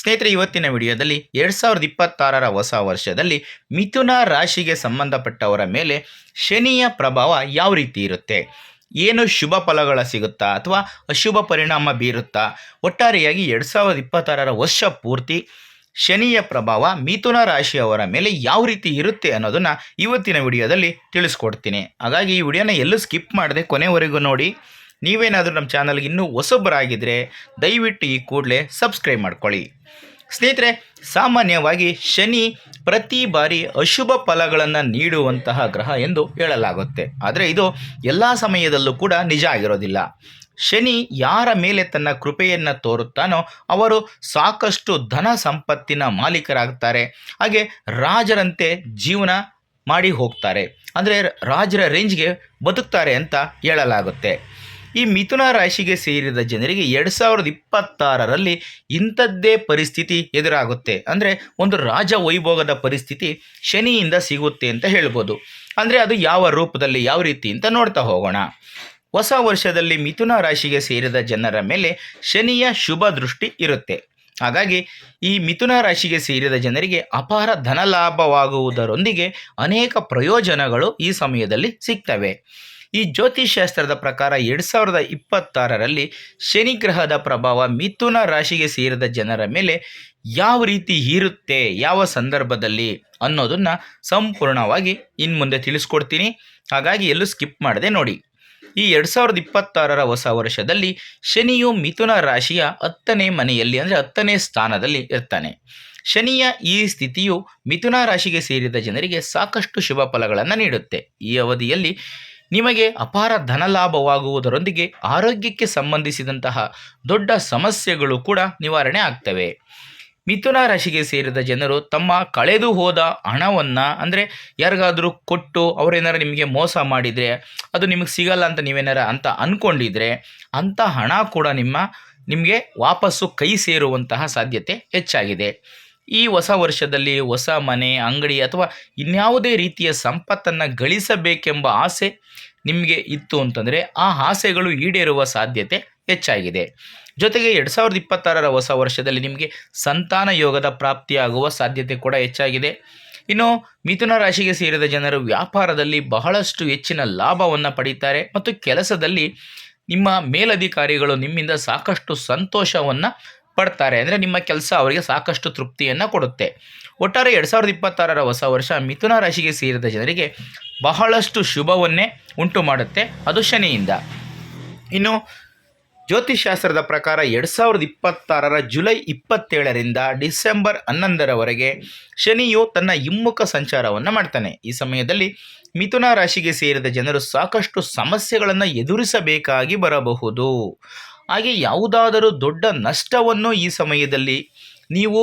ಸ್ನೇಹಿತರೆ, ಇವತ್ತಿನ ವಿಡಿಯೋದಲ್ಲಿ ಎರಡು ಸಾವಿರದ ಇಪ್ಪತ್ತಾರರ ಹೊಸ ವರ್ಷದಲ್ಲಿ ಮಿಥುನ ರಾಶಿಗೆ ಸಂಬಂಧಪಟ್ಟವರ ಮೇಲೆ ಶನಿಯ ಪ್ರಭಾವ ಯಾವ ರೀತಿ ಇರುತ್ತೆ? ಏನು ಶುಭ ಫಲಗಳ ಸಿಗುತ್ತಾ ಅಥವಾ ಅಶುಭ ಪರಿಣಾಮ ಬೀರುತ್ತಾ? ಒಟ್ಟಾರೆಯಾಗಿ ಎರಡು ಸಾವಿರದ ಇಪ್ಪತ್ತಾರರ ವರ್ಷ ಪೂರ್ತಿ ಶನಿಯ ಪ್ರಭಾವ ಮಿಥುನ ರಾಶಿಯವರ ಮೇಲೆ ಯಾವ ರೀತಿ ಇರುತ್ತೆ ಅನ್ನೋದನ್ನು ಇವತ್ತಿನ ವಿಡಿಯೋದಲ್ಲಿ ತಿಳಿಸ್ಕೊಡ್ತೀನಿ. ಹಾಗಾಗಿ ಈ ವಿಡಿಯೋನ ಎಲ್ಲೂ ಸ್ಕಿಪ್ ಮಾಡದೆ ಕೊನೆವರೆಗೂ ನೋಡಿ. ನೀವೇನಾದರೂ ನಮ್ಮ ಚಾನಲ್ಗೆ ಇನ್ನೂ ಹೊಸಬರಾಗಿದ್ದರೆ ದಯವಿಟ್ಟು ಈ ಕೂಡಲೇ ಸಬ್ಸ್ಕ್ರೈಬ್ ಮಾಡ್ಕೊಳ್ಳಿ. ಸ್ನೇಹಿತರೆ, ಸಾಮಾನ್ಯವಾಗಿ ಶನಿ ಪ್ರತಿ ಬಾರಿ ಅಶುಭ ಫಲಗಳನ್ನು ನೀಡುವಂತಹ ಗ್ರಹ ಎಂದು ಹೇಳಲಾಗುತ್ತೆ. ಆದರೆ ಇದು ಎಲ್ಲ ಸಮಯದಲ್ಲೂ ಕೂಡ ನಿಜ ಆಗಿರೋದಿಲ್ಲ. ಶನಿ ಯಾರ ಮೇಲೆ ತನ್ನ ಕೃಪೆಯನ್ನು ತೋರುತ್ತಾನೋ ಅವರು ಸಾಕಷ್ಟು ಧನ ಸಂಪತ್ತಿನ ಮಾಲೀಕರಾಗ್ತಾರೆ. ಹಾಗೆ ರಾಜರಂತೆ ಜೀವನ ಮಾಡಿ ಹೋಗ್ತಾರೆ. ಅಂದರೆ ರಾಜರ ರೇಂಜ್ಗೆ ಬದುಕ್ತಾರೆ ಅಂತ ಹೇಳಲಾಗುತ್ತೆ. ಈ ಮಿಥುನ ರಾಶಿಗೆ ಸೇರಿದ ಜನರಿಗೆ ಎರಡು ಸಾವಿರದ ಇಪ್ಪತ್ತಾರರಲ್ಲಿ ಇಂಥದ್ದೇ ಪರಿಸ್ಥಿತಿ ಎದುರಾಗುತ್ತೆ. ಅಂದರೆ ಒಂದು ರಾಜ ವೈಭೋಗದ ಪರಿಸ್ಥಿತಿ ಶನಿಯಿಂದ ಸಿಗುತ್ತೆ ಅಂತ ಹೇಳ್ಬೋದು. ಅಂದರೆ ಅದು ಯಾವ ರೂಪದಲ್ಲಿ, ಯಾವ ರೀತಿ ಅಂತ ನೋಡ್ತಾ ಹೋಗೋಣ. ಹೊಸ ವರ್ಷದಲ್ಲಿ ಮಿಥುನ ರಾಶಿಗೆ ಸೇರಿದ ಜನರ ಮೇಲೆ ಶನಿಯ ಶುಭ ದೃಷ್ಟಿ ಇರುತ್ತೆ. ಹಾಗಾಗಿ ಈ ಮಿಥುನ ರಾಶಿಗೆ ಸೇರಿದ ಜನರಿಗೆ ಅಪಾರ ಧನಲಾಭವಾಗುವುದರೊಂದಿಗೆ ಅನೇಕ ಪ್ರಯೋಜನಗಳು ಈ ಸಮಯದಲ್ಲಿ ಸಿಗ್ತವೆ. ಈ ಜ್ಯೋತಿಷ್ಶಾಸ್ತ್ರದ ಪ್ರಕಾರ ಎರಡು ಸಾವಿರದ ಇಪ್ಪತ್ತಾರರಲ್ಲಿ ಶನಿ ಗ್ರಹದ ಪ್ರಭಾವ ಮಿಥುನ ರಾಶಿಗೆ ಸೇರಿದ ಜನರ ಮೇಲೆ ಯಾವ ರೀತಿ ಹೀರುತ್ತೆ, ಯಾವ ಸಂದರ್ಭದಲ್ಲಿ ಅನ್ನೋದನ್ನು ಸಂಪೂರ್ಣವಾಗಿ ಇನ್ನು ಮುಂದೆ ತಿಳಿಸ್ಕೊಡ್ತೀನಿ. ಹಾಗಾಗಿ ಎಲ್ಲೂ ಸ್ಕಿಪ್ ಮಾಡದೆ ನೋಡಿ. ಈ ಎರಡು ಸಾವಿರದ ಇಪ್ಪತ್ತಾರರ ಹೊಸ ವರ್ಷದಲ್ಲಿ ಶನಿಯು ಮಿಥುನ ರಾಶಿಯ ಹತ್ತನೇ ಮನೆಯಲ್ಲಿ ಅಂದರೆ ಹತ್ತನೇ ಸ್ಥಾನದಲ್ಲಿ ಇರ್ತಾನೆ. ಶನಿಯ ಈ ಸ್ಥಿತಿಯು ಮಿಥುನ ರಾಶಿಗೆ ಸೇರಿದ ಜನರಿಗೆ ಸಾಕಷ್ಟು ಶುಭ ಫಲಗಳನ್ನು ನೀಡುತ್ತೆ. ಈ ಅವಧಿಯಲ್ಲಿ ನಿಮಗೆ ಅಪಾರ ಧನಲಾಭವಾಗುವುದರೊಂದಿಗೆ ಆರೋಗ್ಯಕ್ಕೆ ಸಂಬಂಧಿಸಿದಂತಹ ದೊಡ್ಡ ಸಮಸ್ಯೆಗಳು ಕೂಡ ನಿವಾರಣೆ ಆಗ್ತವೆ. ಮಿಥುನ ರಾಶಿಗೆ ಸೇರಿದ ಜನರು ತಮ್ಮ ಕಳೆದು ಹೋದ ಹಣವನ್ನು, ಅಂದರೆ ಯಾರಿಗಾದರೂ ಕೊಟ್ಟು ಅವರೇನಾರು ನಿಮಗೆ ಮೋಸ ಮಾಡಿದರೆ, ಅದು ನಿಮಗೆ ಸಿಗಲ್ಲ ಅಂತ ನೀವೇನಾರ ಅಂತ ಅಂದ್ಕೊಂಡಿದ್ರೆ ಅಂಥ ಹಣ ಕೂಡ ನಿಮ್ಮ, ನಿಮಗೆ ವಾಪಸ್ಸು ಕೈ ಸೇರುವಂತಹ ಸಾಧ್ಯತೆ ಹೆಚ್ಚಾಗಿದೆ. ಈ ಹೊಸ ವರ್ಷದಲ್ಲಿ ಹೊಸ ಮನೆ, ಅಂಗಡಿ ಅಥವಾ ಇನ್ಯಾವುದೇ ರೀತಿಯ ಸಂಪತ್ತನ್ನು ಗಳಿಸಬೇಕೆಂಬ ಆಸೆ ನಿಮಗೆ ಇತ್ತು ಅಂತಂದರೆ ಆ ಆಸೆಗಳು ಈಡೇರುವ ಸಾಧ್ಯತೆ ಹೆಚ್ಚಾಗಿದೆ. ಜೊತೆಗೆ ಎರಡು ಸಾವಿರದ ಇಪ್ಪತ್ತಾರರ ಹೊಸ ವರ್ಷದಲ್ಲಿ ನಿಮಗೆ ಸಂತಾನ ಯೋಗದ ಪ್ರಾಪ್ತಿಯಾಗುವ ಸಾಧ್ಯತೆ ಕೂಡ ಹೆಚ್ಚಾಗಿದೆ. ಇನ್ನು ಮಿಥುನ ರಾಶಿಗೆ ಸೇರಿದ ಜನರು ವ್ಯಾಪಾರದಲ್ಲಿ ಬಹಳಷ್ಟು ಹೆಚ್ಚಿನ ಲಾಭವನ್ನು ಪಡೀತಾರೆ ಮತ್ತು ಕೆಲಸದಲ್ಲಿ ನಿಮ್ಮ ಮೇಲಧಿಕಾರಿಗಳು ನಿಮ್ಮಿಂದ ಸಾಕಷ್ಟು ಸಂತೋಷವನ್ನು ಪಡ್ತಾರೆ ಅಂದರೆ ನಿಮ್ಮ ಕೆಲಸ ಅವರಿಗೆ ಸಾಕಷ್ಟು ತೃಪ್ತಿಯನ್ನು ಕೊಡುತ್ತೆ. ಒಟ್ಟಾರೆ ಎರಡು ಸಾವಿರದ ಇಪ್ಪತ್ತಾರರ ಹೊಸ ವರ್ಷ ಮಿಥುನ ರಾಶಿಗೆ ಸೇರಿದ ಜನರಿಗೆ ಬಹಳಷ್ಟು ಶುಭವನ್ನೇ ಉಂಟು ಮಾಡುತ್ತೆ. ಅದು ಶನಿಯಿಂದ. ಇನ್ನು ಜ್ಯೋತಿಷ್ಶಾಸ್ತ್ರದ ಪ್ರಕಾರ ಎರಡು ಸಾವಿರದ ಇಪ್ಪತ್ತಾರರ ಜುಲೈ ಇಪ್ಪತ್ತೇಳರಿಂದ ಡಿಸೆಂಬರ್ ಹನ್ನೊಂದರವರೆಗೆ ಶನಿಯು ತನ್ನ ಹಿಮ್ಮುಖ ಸಂಚಾರವನ್ನು ಮಾಡ್ತಾನೆ. ಈ ಸಮಯದಲ್ಲಿ ಮಿಥುನ ರಾಶಿಗೆ ಸೇರಿದ ಜನರು ಸಾಕಷ್ಟು ಸಮಸ್ಯೆಗಳನ್ನು ಎದುರಿಸಬೇಕಾಗಿ ಬರಬಹುದು. ಹಾಗೆ ಯಾವುದಾದರೂ ದೊಡ್ಡ ನಷ್ಟವನ್ನು ಈ ಸಮಯದಲ್ಲಿ ನೀವು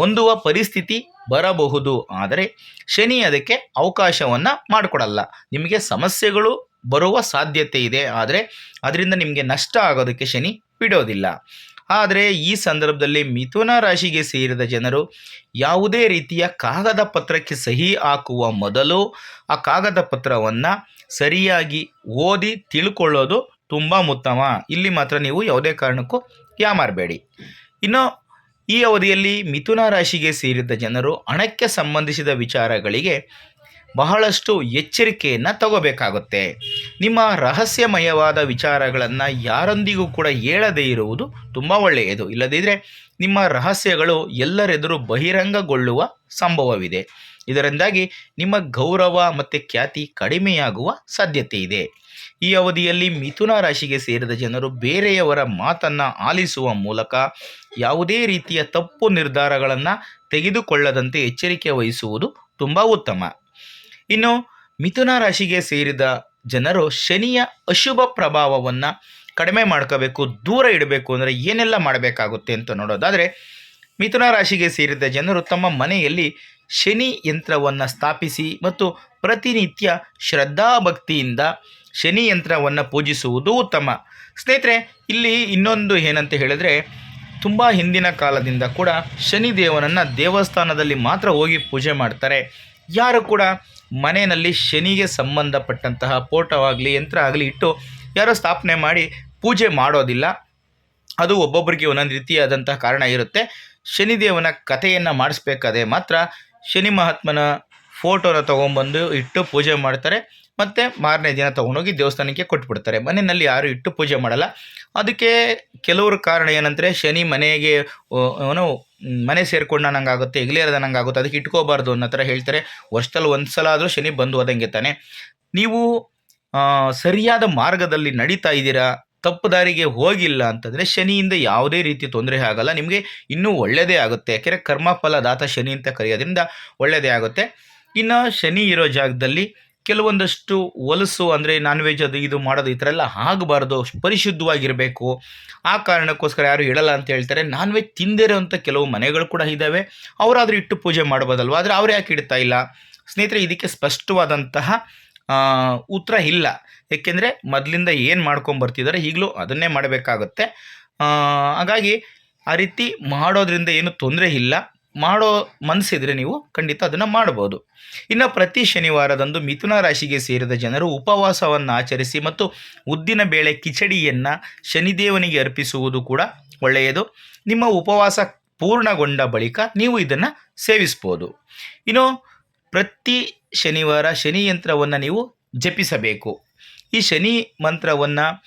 ಹೊಂದುವ ಪರಿಸ್ಥಿತಿ ಬರಬಹುದು. ಆದರೆ ಶನಿ ಅದಕ್ಕೆ ಅವಕಾಶವನ್ನು ಮಾಡಿಕೊಡಲ್ಲ. ನಿಮಗೆ ಸಮಸ್ಯೆಗಳು ಬರುವ ಸಾಧ್ಯತೆ ಇದೆ. ಆದರೆ ಅದರಿಂದ ನಿಮಗೆ ನಷ್ಟ ಆಗೋದಕ್ಕೆ ಶನಿ ಬಿಡೋದಿಲ್ಲ. ಆದರೆ ಈ ಸಂದರ್ಭದಲ್ಲಿ ಮಿಥುನ ರಾಶಿಗೆ ಸೇರಿದ ಜನರು ಯಾವುದೇ ರೀತಿಯ ಕಾಗದ ಪತ್ರಕ್ಕೆ ಸಹಿ ಹಾಕುವ ಮೊದಲು ಆ ಕಾಗದ ಪತ್ರವನ್ನು ಸರಿಯಾಗಿ ಓದಿ ತಿಳ್ಕೊಳ್ಳೋದು ತುಂಬ ಉತ್ತಮ. ಇಲ್ಲಿ ಮಾತ್ರ ನೀವು ಯಾವುದೇ ಕಾರಣಕ್ಕೂ ಯಾಮಾರಬೇಡಿ ಇನ್ನು, ಈ ಅವಧಿಯಲ್ಲಿ ಮಿಥುನ ರಾಶಿಗೆ ಸೇರಿದ ಜನರು ಹಣಕ್ಕೆ ಸಂಬಂಧಿಸಿದ ವಿಚಾರಗಳಿಗೆ ಬಹಳಷ್ಟು ಎಚ್ಚರಿಕೆಯನ್ನು ತಗೋಬೇಕಾಗುತ್ತೆ. ನಿಮ್ಮ ರಹಸ್ಯಮಯವಾದ ವಿಚಾರಗಳನ್ನು ಯಾರೊಂದಿಗೂ ಕೂಡ ಹೇಳದೇ ಇರುವುದು ತುಂಬ ಒಳ್ಳೆಯದು. ಇಲ್ಲದಿದ್ದರೆ ನಿಮ್ಮ ರಹಸ್ಯಗಳು ಎಲ್ಲರೆದುರು ಬಹಿರಂಗಗೊಳ್ಳುವ ಸಂಭವವಿದೆ. ಇದರಿಂದಾಗಿ ನಿಮ್ಮ ಗೌರವ ಮತ್ತು ಖ್ಯಾತಿ ಕಡಿಮೆಯಾಗುವ ಸಾಧ್ಯತೆ ಇದೆ. ಈ ಅವಧಿಯಲ್ಲಿ ಮಿಥುನ ರಾಶಿಗೆ ಸೇರಿದ ಜನರು ಬೇರೆಯವರ ಮಾತನ್ನು ಆಲಿಸುವ ಮೂಲಕ ಯಾವುದೇ ರೀತಿಯ ತಪ್ಪು ನಿರ್ಧಾರಗಳನ್ನು ತೆಗೆದುಕೊಳ್ಳದಂತೆ ಎಚ್ಚರಿಕೆ ವಹಿಸುವುದು ತುಂಬ ಉತ್ತಮ. ಇನ್ನು ಮಿಥುನ ರಾಶಿಗೆ ಸೇರಿದ ಜನರು ಶನಿಯ ಅಶುಭ ಪ್ರಭಾವವನ್ನು ಕಡಿಮೆ ಮಾಡ್ಕೋಬೇಕು, ದೂರ ಇಡಬೇಕು ಅಂದರೆ ಏನೆಲ್ಲ ಮಾಡಬೇಕಾಗುತ್ತೆ ಅಂತ ನೋಡೋದಾದರೆ, ಮಿಥುನ ರಾಶಿಗೆ ಸೇರಿದ ಜನರು ತಮ್ಮ ಮನೆಯಲ್ಲಿ ಶನಿ ಯಂತ್ರವನ್ನು ಸ್ಥಾಪಿಸಿ ಮತ್ತು ಪ್ರತಿನಿತ್ಯ ಶ್ರದ್ಧಾಭಕ್ತಿಯಿಂದ ಶನಿ ಯಂತ್ರವನ್ನು ಪೂಜಿಸುವುದು ಉತ್ತಮ. ಸ್ನೇಹಿತರೆ, ಇಲ್ಲಿ ಇನ್ನೊಂದು ಏನಂತ ಹೇಳಿದ್ರೆ, ತುಂಬ ಹಿಂದಿನ ಕಾಲದಿಂದ ಕೂಡ ಶನಿ ದೇವನನ್ನು ದೇವಸ್ಥಾನದಲ್ಲಿ ಮಾತ್ರ ಹೋಗಿ ಪೂಜೆ ಮಾಡ್ತಾರೆ. ಯಾರು ಕೂಡ ಮನೆಯಲ್ಲಿ ಶನಿಗೆ ಸಂಬಂಧಪಟ್ಟಂತಹ ಫೋಟೋ ಆಗಲಿ, ಯಂತ್ರ ಆಗಲಿ ಇಟ್ಟು ಯಾರೋ ಸ್ಥಾಪನೆ ಮಾಡಿ ಪೂಜೆ ಮಾಡೋದಿಲ್ಲ. ಅದು ಒಬ್ಬೊಬ್ಬರಿಗೆ ಒಂದೊಂದು ರೀತಿಯಾದಂತಹ ಕಾರಣ ಇರುತ್ತೆ. ಶನಿದೇವನ ಕಥೆಯನ್ನು ಮಾಡಿಸ್ಬೇಕಾದ್ರೆ ಮಾತ್ರ ಶನಿ ಮಹಾತ್ಮನ ಫೋಟೋನ ತೊಗೊಂಬಂದು ಇಟ್ಟು ಪೂಜೆ ಮಾಡ್ತಾರೆ. ಮತ್ತು ಮಾರನೇ ದಿನ ತೊಗೊಂಡೋಗಿ ದೇವಸ್ಥಾನಕ್ಕೆ ಕೊಟ್ಬಿಡ್ತಾರೆ. ಮನೆಯಲ್ಲಿ ಯಾರು ಇಟ್ಟು ಪೂಜೆ ಮಾಡಲ್ಲ. ಅದಕ್ಕೆ ಕೆಲವ್ರ ಕಾರಣ ಏನಂದರೆ ಶನಿ ಮನೆಗೆ ಅವನು ಮನೆ ಸೇರ್ಕೊಂಡ ನಂಗಾಗುತ್ತೆ ಆಗುತ್ತೆ ಅದಕ್ಕೆ ಇಟ್ಕೋಬಾರ್ದು ಅನ್ನೋ ಥರ ಹೇಳ್ತಾರೆ. ವರ್ಷದಲ್ಲಿ ಒಂದು ಸಲ ಆದರೂ ಶನಿ ಬಂದು ಹೋದಂಗೆ ತಾನೆ. ನೀವು ಸರಿಯಾದ ಮಾರ್ಗದಲ್ಲಿ ನಡೀತಾ ಇದ್ದೀರಾ? ತಪ್ಪು ದಾರಿಗೆ ಹೋಗಿಲ್ಲ ಅಂತಂದರೆ ಶನಿಯಿಂದ ಯಾವುದೇ ರೀತಿ ತೊಂದರೆ ಆಗಲ್ಲ. ನಿಮಗೆ ಇನ್ನೂ ಒಳ್ಳೆಯದೇ ಆಗುತ್ತೆ. ಯಾಕೆಂದರೆ ಕರ್ಮಫಲ ದಾತ ಶನಿ ಅಂತ ಕರೆಯೋದ್ರಿಂದ ಒಳ್ಳೆಯದೇ ಆಗುತ್ತೆ. ಇನ್ನು ಶನಿ ಇರೋ ಜಾಗದಲ್ಲಿ ಕೆಲವೊಂದಷ್ಟು ಹೊಲಸು ಅಂದರೆ ನಾನ್ ವೆಜ್ ಅದು ಇದು ಮಾಡೋದು ಈ ಥರ ಎಲ್ಲ ಆಗಬಾರ್ದು. ಪರಿಶುದ್ಧವಾಗಿರಬೇಕು. ಆ ಕಾರಣಕ್ಕೋಸ್ಕರ ಯಾರು ಇಡಲ್ಲ ಅಂತ ಹೇಳ್ತಾರೆ. ನಾನ್ ವೆಜ್ ತಿಂದಿರೋಂಥ ಕೆಲವು ಮನೆಗಳು ಕೂಡ ಇದ್ದಾವೆ. ಅವರಾದರೂ ಇಟ್ಟು ಪೂಜೆ ಮಾಡ್ಬೋದಲ್ವ? ಆದರೆ ಅವ್ರು ಯಾಕೆ ಇಡ್ತಾ ಇಲ್ಲ? ಸ್ನೇಹಿತರೆ, ಇದಕ್ಕೆ ಸ್ಪಷ್ಟವಾದಂತಹ ಉತ್ತರ ಇಲ್ಲ. ಏಕೆಂದರೆ ಮೊದಲಿಂದ ಏನು ಮಾಡ್ಕೊಂಬರ್ತಿದ್ದಾರೆ ಈಗಲೂ ಅದನ್ನೇ ಮಾಡಬೇಕಾಗುತ್ತೆ. ಹಾಗಾಗಿ ಆ ರೀತಿ ಮಾಡೋದ್ರಿಂದ ಏನು ತೊಂದರೆ ಇಲ್ಲ. ಮಾಡೋ ಮನಸ್ಸಿದ್ರೆ ನೀವು ಖಂಡಿತ ಅದನ್ನು ಮಾಡ್ಬೋದು. ಇನ್ನು ಪ್ರತಿ ಶನಿವಾರದಂದು ಮಿಥುನ ರಾಶಿಗೆ ಸೇರಿದ ಜನರು ಉಪವಾಸವನ್ನು ಆಚರಿಸಿ ಮತ್ತು ಉದ್ದಿನ ಬೇಳೆ ಕಿಚಡಿಯನ್ನು ಶನಿದೇವನಿಗೆ ಅರ್ಪಿಸುವುದು ಕೂಡ ಒಳ್ಳೆಯದು. ನಿಮ್ಮ ಉಪವಾಸ ಪೂರ್ಣಗೊಂಡ ಬಳಿಕ ನೀವು ಇದನ್ನು ಸೇವಿಸ್ಬೋದು. ಇನ್ನು ಪ್ರತಿ ಶನಿವಾರ ಶನಿ ಯಂತ್ರವನ್ನು ನೀವು ಜಪಿಸಬೇಕು. ಈ ಶನಿ ಮಂತ್ರವನ್ನು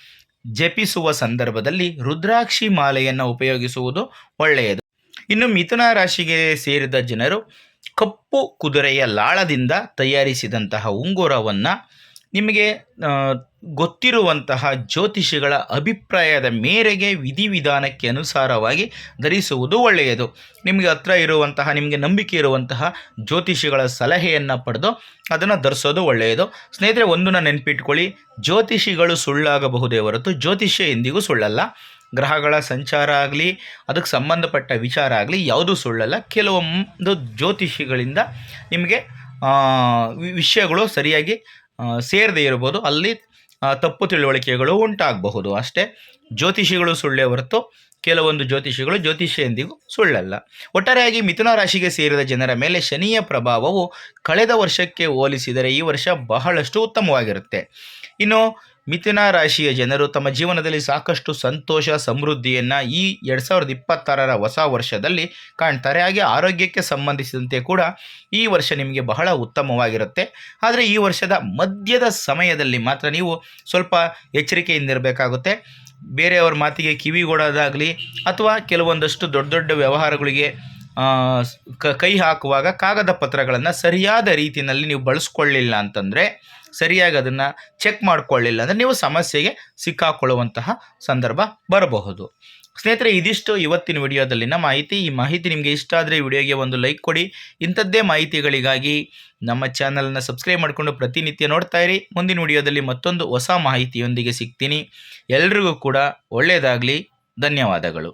ಜಪಿಸುವ ಸಂದರ್ಭದಲ್ಲಿ ರುದ್ರಾಕ್ಷಿ ಮಾಲೆಯನ್ನು ಉಪಯೋಗಿಸುವುದು ಒಳ್ಳೆಯದು. ಇನ್ನು ಮಿಥುನ ರಾಶಿಗೆ ಸೇರಿದ ಜನರು ಕಪ್ಪು ಕುದುರೆಯ ಲಾಳದಿಂದ ತಯಾರಿಸಿದಂತಹ ಉಂಗುರವನ್ನು ನಿಮಗೆ ಗೊತ್ತಿರುವಂತಹ ಜ್ಯೋತಿಷಿಗಳ ಅಭಿಪ್ರಾಯದ ಮೇರೆಗೆ ವಿಧಿವಿಧಾನಕ್ಕೆ ಅನುಸಾರವಾಗಿ ಧರಿಸುವುದು ಒಳ್ಳೆಯದು. ನಿಮಗೆ ಹತ್ರ ಇರುವಂತಹ, ನಿಮಗೆ ನಂಬಿಕೆ ಇರುವಂತಹ ಜ್ಯೋತಿಷಿಗಳ ಸಲಹೆಯನ್ನು ಪಡೆದು ಅದನ್ನು ಧರಿಸೋದು ಒಳ್ಳೆಯದು. ಸ್ನೇಹಿತರೆ, ಒಂದನ್ನು ನೆನಪಿಟ್ಕೊಳ್ಳಿ. ಜ್ಯೋತಿಷಿಗಳು ಸುಳ್ಳಾಗಬಹುದೇ ಹೊರತು ಜ್ಯೋತಿಷ್ಯ ಎಂದಿಗೂ ಸುಳ್ಳಲ್ಲ. ಗ್ರಹಗಳ ಸಂಚಾರ ಆಗಲಿ, ಅದಕ್ಕೆ ಸಂಬಂಧಪಟ್ಟ ವಿಚಾರ ಆಗಲಿ ಯಾವುದೂ ಸುಳ್ಳಲ್ಲ. ಕೆಲವೊಂದು ಜ್ಯೋತಿಷಿಗಳಿಂದ ನಿಮಗೆ ವಿಷಯಗಳು ಸರಿಯಾಗಿ ಸೇರದೇ ಇರಬಹುದು ಅಲ್ಲಿ ತಪ್ಪು ತಿಳುವಳಿಕೆಗಳು ಉಂಟಾಗಬಹುದು. ಅಷ್ಟೇ, ಜ್ಯೋತಿಷಿಗಳು ಸುಳ್ಳೆ ಹೊರತು ಕೆಲವೊಂದು ಜ್ಯೋತಿಷಿಗಳು ಜ್ಯೋತಿಷ ಎಂದಿಗೂ ಸುಳ್ಳಲ್ಲ. ಒಟ್ಟಾರೆಯಾಗಿ ಮಿಥುನ ರಾಶಿಗೆ ಸೇರಿದ ಜನರ ಮೇಲೆ ಶನಿಯ ಪ್ರಭಾವವು ಕಳೆದ ವರ್ಷಕ್ಕೆ ಹೋಲಿಸಿದರೆ ಈ ವರ್ಷ ಬಹಳಷ್ಟು ಉತ್ತಮವಾಗಿರುತ್ತೆ. ಇನ್ನು ಮಿಥುನ ರಾಶಿಯ ಜನರು ತಮ್ಮ ಜೀವನದಲ್ಲಿ ಸಾಕಷ್ಟು ಸಂತೋಷ, ಸಮೃದ್ಧಿಯನ್ನು ಈ ಎರಡು ಸಾವಿರದ ಇಪ್ಪತ್ತಾರರ ಹೊಸ ವರ್ಷದಲ್ಲಿ ಕಾಣ್ತಾರೆ. ಹಾಗೆ ಆರೋಗ್ಯಕ್ಕೆ ಸಂಬಂಧಿಸಿದಂತೆ ಕೂಡ ಈ ವರ್ಷ ನಿಮಗೆ ಬಹಳ ಉತ್ತಮವಾಗಿರುತ್ತೆ. ಆದರೆ ಈ ವರ್ಷದ ಮಧ್ಯದ ಸಮಯದಲ್ಲಿ ಮಾತ್ರ ನೀವು ಸ್ವಲ್ಪ ಎಚ್ಚರಿಕೆಯಿಂದಿರಬೇಕಾಗುತ್ತೆ. ಬೇರೆಯವ್ರ ಮಾತಿಗೆ ಕಿವಿಗೊಡೋದಾಗಲಿ ಅಥವಾ ಕೆಲವೊಂದಷ್ಟು ದೊಡ್ಡ ದೊಡ್ಡ ವ್ಯವಹಾರಗಳಿಗೆ ಕೈ ಹಾಕುವಾಗ ಕಾಗದ ಪತ್ರಗಳನ್ನು ಸರಿಯಾದ ರೀತಿಯಲ್ಲಿ ನೀವು ಬಳಸ್ಕೊಳ್ಳಿಲ್ಲ ಅಂತಂದರೆ, ಸರಿಯಾಗಿ ಅದನ್ನು ಚೆಕ್ ಮಾಡಿಕೊಳ್ಳಿಲ್ಲ ಅಂದರೆ ನೀವು ಸಮಸ್ಯೆಗೆ ಸಿಕ್ಕಾಕೊಳ್ಳುವಂತಹ ಸಂದರ್ಭ ಬರಬಹುದು. ಸ್ನೇಹಿತರೆ, ಇದಿಷ್ಟು ಇವತ್ತಿನ ವಿಡಿಯೋದಲ್ಲಿನ ಮಾಹಿತಿ. ಈ ಮಾಹಿತಿ ನಿಮಗೆ ಇಷ್ಟ ಆದರೆ ವಿಡಿಯೋಗೆ ಒಂದು ಲೈಕ್ ಕೊಡಿ. ಇಂಥದ್ದೇ ಮಾಹಿತಿಗಳಿಗಾಗಿ ನಮ್ಮ ಚಾನಲ್ನ ಸಬ್ಸ್ಕ್ರೈಬ್ ಮಾಡಿಕೊಂಡು ಪ್ರತಿನಿತ್ಯ ನೋಡ್ತಾ ಇರಿ. ಮುಂದಿನ ವಿಡಿಯೋದಲ್ಲಿ ಮತ್ತೊಂದು ಹೊಸ ಮಾಹಿತಿಯೊಂದಿಗೆ ಸಿಗ್ತೀನಿ. ಎಲ್ರಿಗೂ ಕೂಡ ಒಳ್ಳೆಯದಾಗಲಿ ಧನ್ಯವಾದಗಳು.